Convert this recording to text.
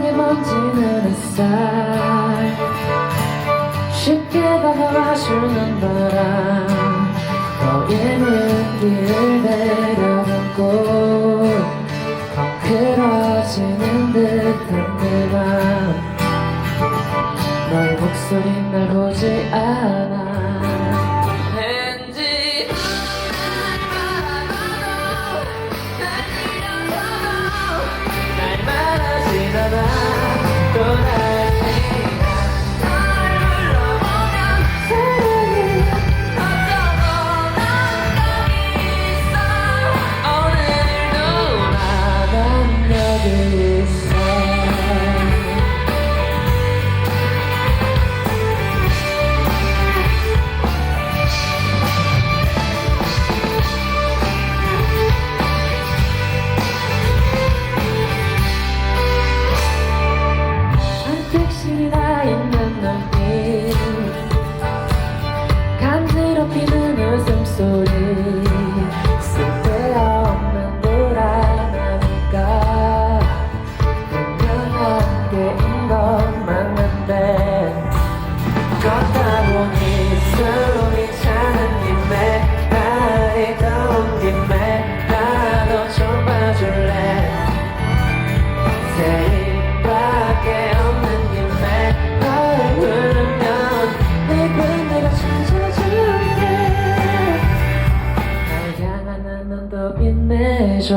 번지는 햇살. 쉽게 다가와주는 바람. 너희는 길을 내려가고 헝클어지는 듯한 내맘 너의 목소리 날 보지 않아 건 맞는데 걷다 보니 숨이 차는 김에 발이 더운 김에 나도 좀 봐줄래? 새일밖에 없는 김에 너를 부르면 내가 내가 찾아줄게. 날 향한 한 눈도 빛내줘.